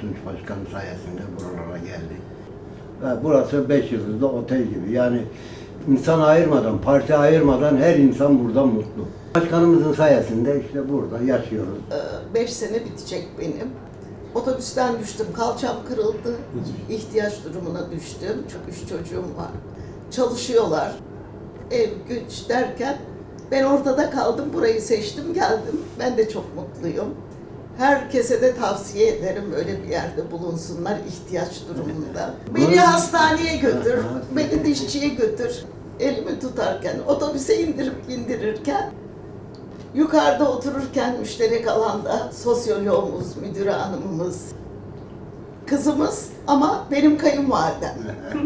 Tunç Başkan sayesinde buralara geldik. Ve burası beş yıldızlı otel gibi. Yani insan ayırmadan, parti ayırmadan her insan burada mutlu. Başkanımızın sayesinde işte burada yaşıyoruz. Ee, beş sene bitecek benim. Otobüsten düştüm, kalçam kırıldı. İhtiyaç durumuna düştüm. Çok üç çocuğum var. Çalışıyorlar. Ev, güç derken ben ortada kaldım, burayı seçtim, geldim. Ben de çok mutluyum. Herkese de tavsiye ederim böyle bir yerde bulunsunlar ihtiyaç durumunda. Beni hastaneye götür, beni dişçiye götür. Elimi tutarken, otobüse indirip bindirirken Yukarıda otururken müşterek alanda sosyoloğumuz, müdür hanımımız, kızımız ama benim kayınvalidem.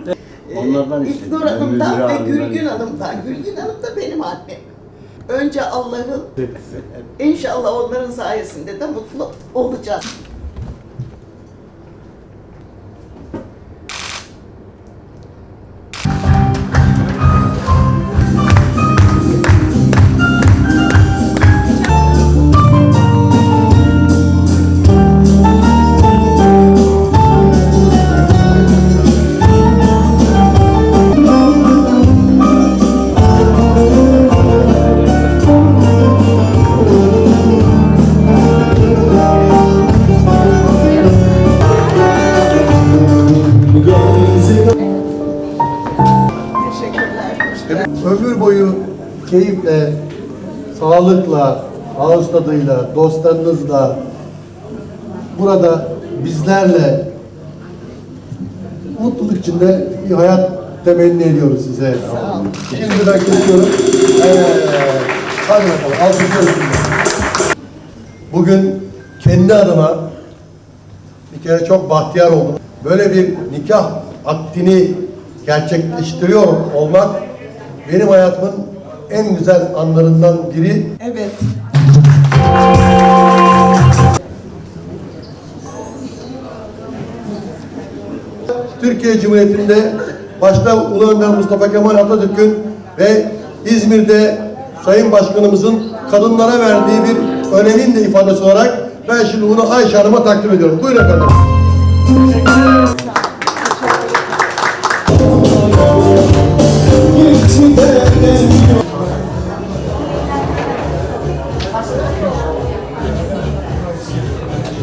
Ee, Onlardan istedim. İlknur Hanım'dan ve hanımdan Gülgün istedim. Hanım'dan. Gülgün Hanım da benim annem. Önce Allah'ın, inşallah onların sayesinde de mutlu olacağız. Ömür boyu keyifle, sağlıkla, ağız tadıyla, dostlarınızla burada bizlerle mutluluk içinde bir hayat temenni ediyoruz size. Olun. Şimdiden kesiyorum. Evet. Hadi bakalım. Alkışlıyoruz şimdi. Bugün kendi adıma bir kere çok bahtiyar oldum. Böyle bir nikah akdini gerçekleştiriyor olmak benim hayatımın en güzel anlarından biri. Evet. Türkiye Cumhuriyeti'nde başta Ulu Önder Mustafa Kemal Atatürk'ün ve İzmir'de Sayın Başkanımızın kadınlara verdiği bir önemin de ifadesi olarak ben şimdi bunu Ayşe Hanım'a takdim ediyorum. Buyurun efendim.